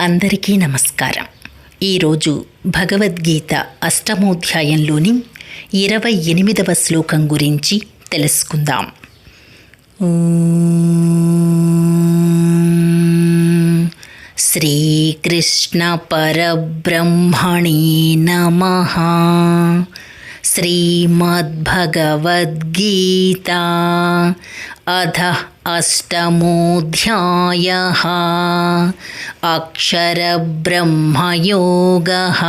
అందరికీ నమస్కారం. ఈరోజు భగవద్గీత అష్టమోధ్యాయంలోని ఇరవై ఎనిమిదవ శ్లోకం గురించి తెలుసుకుందాం. శ్రీకృష్ణ పరబ్రహ్మణి నమ. श्रीमद्भगवद्गीता अथ अष्टमोऽध्यायः अक्षरब्रह्मयोगः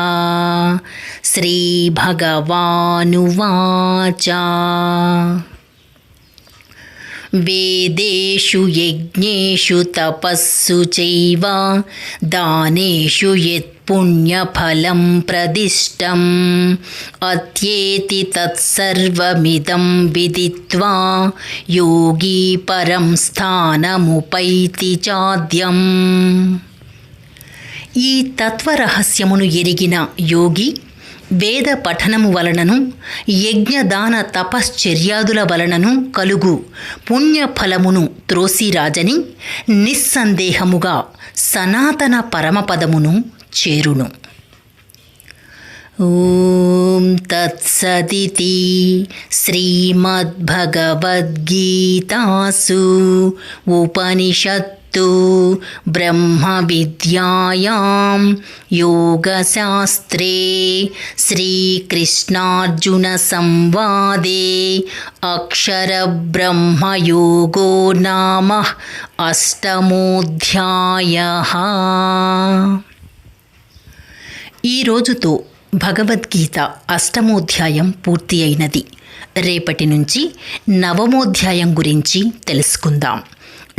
श्रीभगवानुवाच వేదేషు యజ్ఞేషు తపస్సు చైవ దానేషు యత్ పుణ్యఫలం ప్రదిష్టం. అత్యేతి తత్సర్వమిదం విదిత్వా యోగీ పరం స్థానముపైతి చాద్యం. ఈ తత్వరహస్యమును ఎరిగిన యోగి వేద పఠనము వలనను యజ్ఞదాన తపశ్చర్యాదుల వలనను కలుగు. పుణ్యఫలమును త్రోసిరాజని నిస్సందేహముగా సనాతన పరమపదమును చేరును. ఓం తత్సదితి శ్రీమద్భగవద్గీతాసు. ఉపనిషత్ బ్రహ్మవిద్యాయాం యోగశాస్త్రే శ్రీకృష్ణార్జునసంవాదే అక్షరబ్రహ్మయోగో నామ అష్టమోధ్యాయ ఈ రోజుతో భగవద్గీత అష్టమోధ్యాయం పూర్తి అయినది. రేపటి నుంచి నవమోధ్యాయం గురించి తెలుసుకుందాం.